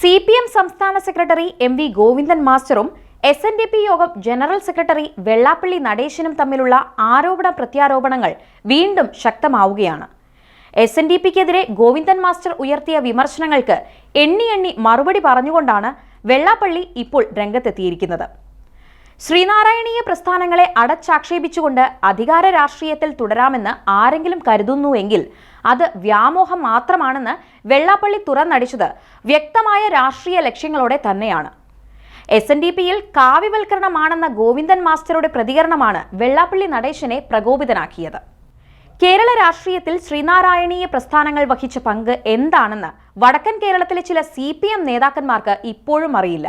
C P M സംസ്ഥാന secretary M V Govindan മാസ്റ്ററും S N D P Yogam general secretary Vellappally നടേശനും തമ്മിലുള്ള ആരോപണ പ്രത്യാരോപണങ്ങൾ വീണ്ടും ശക്തമാവുകയാണ്. S N D പിക്കെതിരെ Govindan master ഉയർത്തിയ വിമർശനങ്ങൾക്ക് എണ്ണി എണ്ണി മറുപടി പറഞ്ഞുകൊണ്ടാണ് വെള്ളാപ്പള്ളി ഇപ്പോൾ രംഗത്തെത്തിയിരിക്കുന്നത്. ശ്രീനാരായണീയ പ്രസ്ഥാനങ്ങളെ അടച്ചാക്ഷേപിച്ചുകൊണ്ട് അധികാര രാഷ്ട്രീയത്തിൽ തുടരാമെന്ന് ആരെങ്കിലും കരുതുന്നുവെങ്കിൽ അത് വ്യാമോഹം മാത്രമാണെന്ന് വെള്ളാപ്പള്ളി തുറന്നടിച്ചത് വ്യക്തമായ രാഷ്ട്രീയ ലക്ഷ്യങ്ങളോടെ തന്നെയാണ്. എസ് എൻ ഡി പിയിൽ കാവ്യവൽക്കരണമാണെന്ന ഗോവിന്ദൻ മാസ്റ്ററുടെ പ്രതികരണമാണ് വെള്ളാപ്പള്ളി നടേശനെ പ്രകോപിതനാക്കിയത്. കേരള രാഷ്ട്രീയത്തിൽ ശ്രീനാരായണീയ പ്രസ്ഥാനങ്ങൾ വഹിച്ച പങ്ക് എന്താണെന്ന് വടക്കൻ കേരളത്തിലെ ചില സി നേതാക്കന്മാർക്ക് ഇപ്പോഴും അറിയില്ല.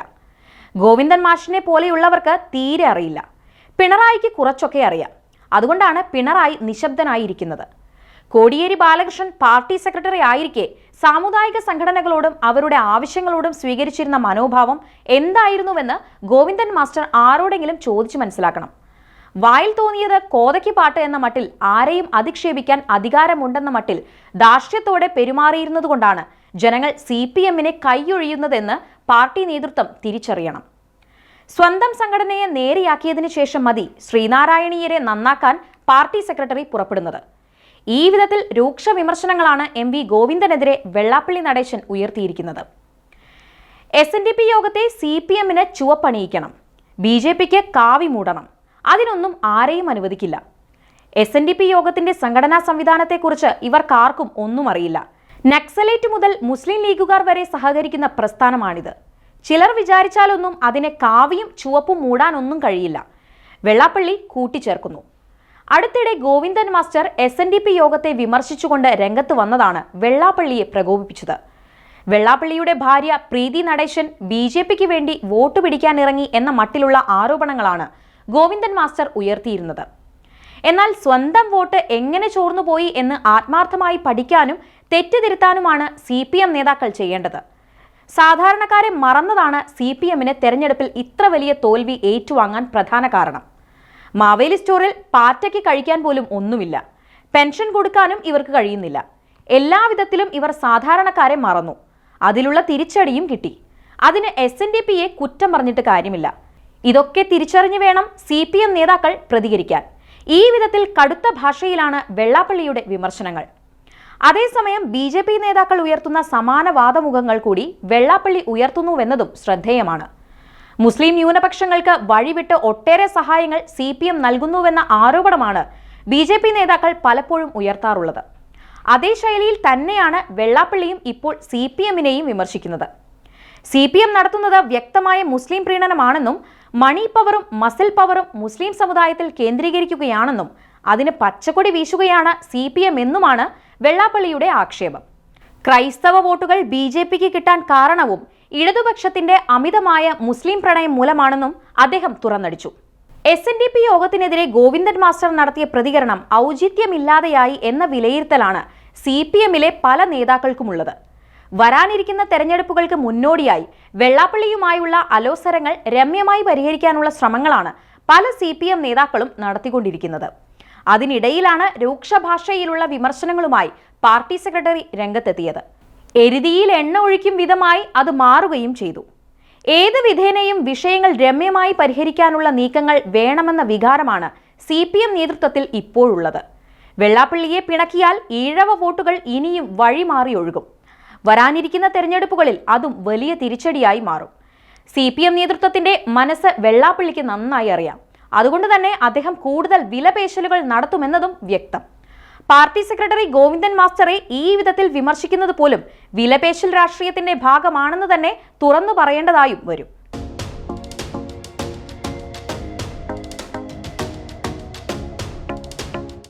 ഗോവിന്ദൻ മാഷിനെ പോലെയുള്ളവർക്ക് തീരെ അറിയില്ല. പിണറായിക്ക് കുറച്ചൊക്കെ അറിയാം. അതുകൊണ്ടാണ് പിണറായി നിശബ്ദനായിരിക്കുന്നത്. കോടിയേരി ബാലകൃഷ്ണൻ പാർട്ടി സെക്രട്ടറി ആയിരിക്കെ സാമുദായിക സംഘടനകളോടും അവരുടെ ആവശ്യങ്ങളോടും സ്വീകരിച്ചിരുന്ന മനോഭാവം എന്തായിരുന്നുവെന്ന് ഗോവിന്ദൻ മാസ്റ്റർ ആരോടെങ്കിലും ചോദിച്ചു മനസ്സിലാക്കണം. വായിൽ തോന്നിയത് കോതയ്ക്ക് പാട്ട് എന്ന മട്ടിൽ ആരെയും അധിക്ഷേപിക്കാൻ അധികാരമുണ്ടെന്ന മട്ടിൽ ധാർഷ്ട്യത്തോടെ പെരുമാറിയിരുന്നതുകൊണ്ടാണ് ജനങ്ങൾ സി പി എമ്മിനെ കൈയൊഴിയുന്നതെന്ന് പാർട്ടി നേതൃത്വം തിരിച്ചറിയണം. സ്വന്തം സംഘടനയെ നേരെയാക്കിയതിനു ശേഷം മതി ശ്രീനാരായണീയരെ നന്നാക്കാൻ പാർട്ടി സെക്രട്ടറി പുറപ്പെടുന്നത്. ഈ വിധത്തിൽ രൂക്ഷ വിമർശനങ്ങളാണ് എം വി ഗോവിന്ദനെതിരെ വെള്ളാപ്പള്ളി നടേശൻ ഉയർത്തിയിരിക്കുന്നത്. എസ് എൻ ഡി പി യോഗത്തെ സി പി എമ്മിന് ചുവപ്പണിയിക്കണം. ബി ജെ പിക്ക് കാവി മൂടണം. അതിനൊന്നും ആരെയും അനുവദിക്കില്ല. എസ് എൻ ഡി പി യോഗത്തിന്റെ സംഘടനാ സംവിധാനത്തെക്കുറിച്ച് ഇവർക്കാർക്കും ഒന്നും അറിയില്ല. നക്സലേറ്റ് മുതൽ മുസ്ലിം ലീഗുകാർ വരെ സഹകരിക്കുന്ന പ്രസ്ഥാനമാണിത്. ചിലർ വിചാരിച്ചാലൊന്നും അതിനെ കാവിയും ചുവപ്പും മൂടാനൊന്നും കഴിയില്ല. വെള്ളാപ്പള്ളി കൂട്ടിച്ചേർക്കുന്നു. അടുത്തിടെ Govindan master S N D P യോഗത്തെ വിമർശിച്ചുകൊണ്ട് രംഗത്ത് വന്നതാണ് വെള്ളാപ്പള്ളിയെ പ്രകോപിപ്പിച്ചത്. വെള്ളാപ്പള്ളിയുടെ ഭാര്യ പ്രീതി നടേശൻ ബി ജെ പിക്ക് വേണ്ടി വോട്ട് പിടിക്കാനിറങ്ങി എന്ന മട്ടിലുള്ള ആരോപണങ്ങളാണ് ഗോവിന്ദൻ മാസ്റ്റർ ഉയർത്തിയിരുന്നത്. എന്നാൽ സ്വന്തം വോട്ട് എങ്ങനെ ചോർന്നുപോയി എന്ന് ആത്മാർത്ഥമായി പഠിക്കാനും തെറ്റുതിരുത്താനുമാണ് സി പി എം നേതാക്കൾ ചെയ്യേണ്ടത്. സാധാരണക്കാരെ മറന്നതാണ് സി പി എമ്മിന് തെരഞ്ഞെടുപ്പിൽ ഇത്ര വലിയ തോൽവി ഏറ്റുവാങ്ങാൻ പ്രധാന കാരണം. മാവേലി സ്റ്റോറിൽ പാറ്റയ്ക്ക് കഴിക്കാൻ പോലും ഒന്നുമില്ല. പെൻഷൻ കൊടുക്കാനും ഇവർക്ക് കഴിയുന്നില്ല. എല്ലാവിധത്തിലും ഇവർ സാധാരണക്കാരെ മറന്നു. അതിലുള്ള തിരിച്ചടിയും കിട്ടി. അതിന് എസ് എൻ ഡി പിയെ കുറ്റം പറഞ്ഞിട്ട് കാര്യമില്ല. ഇതൊക്കെ തിരിച്ചറിഞ്ഞു വേണം സി പി എം നേതാക്കൾ പ്രതികരിക്കാൻ. ഈ വിധത്തിൽ കടുത്ത ഭാഷയിലാണ് വെള്ളാപ്പള്ളിയുടെ വിമർശനങ്ങൾ. അതേസമയം ബി ജെ പി നേതാക്കൾ ഉയർത്തുന്ന സമാന വാദമുഖങ്ങൾ കൂടി വെള്ളാപ്പള്ളി ഉയർത്തുന്നുവെന്നതും ശ്രദ്ധേയമാണ്. മുസ്ലിം ന്യൂനപക്ഷങ്ങൾക്ക് വഴിവിട്ട് ഒട്ടേറെ സഹായങ്ങൾ സി പി എം നൽകുന്നുവെന്ന ആരോപണമാണ് ബി ജെ പി നേതാക്കൾ പലപ്പോഴും ഉയർത്താറുള്ളത്. അതേ ശൈലിയിൽ തന്നെയാണ് വെള്ളാപ്പള്ളിയും ഇപ്പോൾ സി പി എമ്മിനെയും വിമർശിക്കുന്നത്. സി പി എം നടത്തുന്നത് വ്യക്തമായ മുസ്ലിം പ്രീണനമാണെന്നും മണി പവറും മസിൽ പവറും മുസ്ലിം സമുദായത്തിൽ കേന്ദ്രീകരിക്കുകയാണെന്നും അതിന് പച്ചക്കൊടി വീശുകയാണ് സി പി എം എന്നുമാണ് വെള്ളാപ്പള്ളിയുടെ ആക്ഷേപം. ക്രൈസ്തവ വോട്ടുകൾ ബി ജെ പിക്ക് കിട്ടാൻ കാരണവും ഇടതുപക്ഷത്തിന്റെ അമിതമായ മുസ്ലിം പ്രണയം മൂലമാണെന്നും അദ്ദേഹം തുറന്നടിച്ചു. എസ് എൻ ഡി പി യോഗത്തിനെതിരെ ഗോവിന്ദൻ മാസ്റ്റർ നടത്തിയ പ്രതികരണം ഔചിത്യമില്ലാതെയായി എന്ന വിലയിരുത്തലാണ് സി പി എമ്മിലെ പല നേതാക്കൾക്കുമുള്ളത്. വരാനിരിക്കുന്ന തെരഞ്ഞെടുപ്പുകൾക്ക് മുന്നോടിയായി വെള്ളാപ്പള്ളിയുമായുള്ള അലോസരങ്ങൾ രമ്യമായി പരിഹരിക്കാനുള്ള ശ്രമങ്ങളാണ് പല സി നേതാക്കളും നടത്തിക്കൊണ്ടിരിക്കുന്നത്. അതിനിടയിലാണ് രൂക്ഷ ഭാഷയിലുള്ള വിമർശനങ്ങളുമായി പാർട്ടി സെക്രട്ടറി രംഗത്തെത്തിയത്. എരുതിയിൽ എണ്ണ ഒഴിക്കും വിധമായി അത് മാറുകയും ചെയ്തു. ഏത് വിധേനയും വിഷയങ്ങൾ രമ്യമായി പരിഹരിക്കാനുള്ള നീക്കങ്ങൾ വേണമെന്ന വികാരമാണ് സി പി എം നേതൃത്വത്തിൽ ഇപ്പോഴുള്ളത്. വെള്ളാപ്പള്ളിയെ പിണക്കിയാൽ ഈഴവ വോട്ടുകൾ ഇനിയും വഴിമാറി ഒഴുകും. വരാനിരിക്കുന്ന തെരഞ്ഞെടുപ്പുകളിൽ അതും വലിയ തിരിച്ചടിയായി മാറും. സി പി എം നേതൃത്വത്തിന്റെ മനസ്സ് വെള്ളാപ്പള്ളിക്ക് നന്നായി അറിയാം. അതുകൊണ്ട് തന്നെ അദ്ദേഹം കൂടുതൽ വിലപേശലുകൾ നടത്തുമെന്നതും വ്യക്തം. പാർട്ടി സെക്രട്ടറി ഗോവിന്ദൻ മാസ്റ്ററെ ഈ വിധത്തിൽ വിമർശിക്കുന്നത് പോലും വിലപേശൽ രാഷ്ട്രീയത്തിന്റെ ഭാഗമാണെന്ന് തന്നെ തുറന്നു പറയേണ്ടതായും വരും.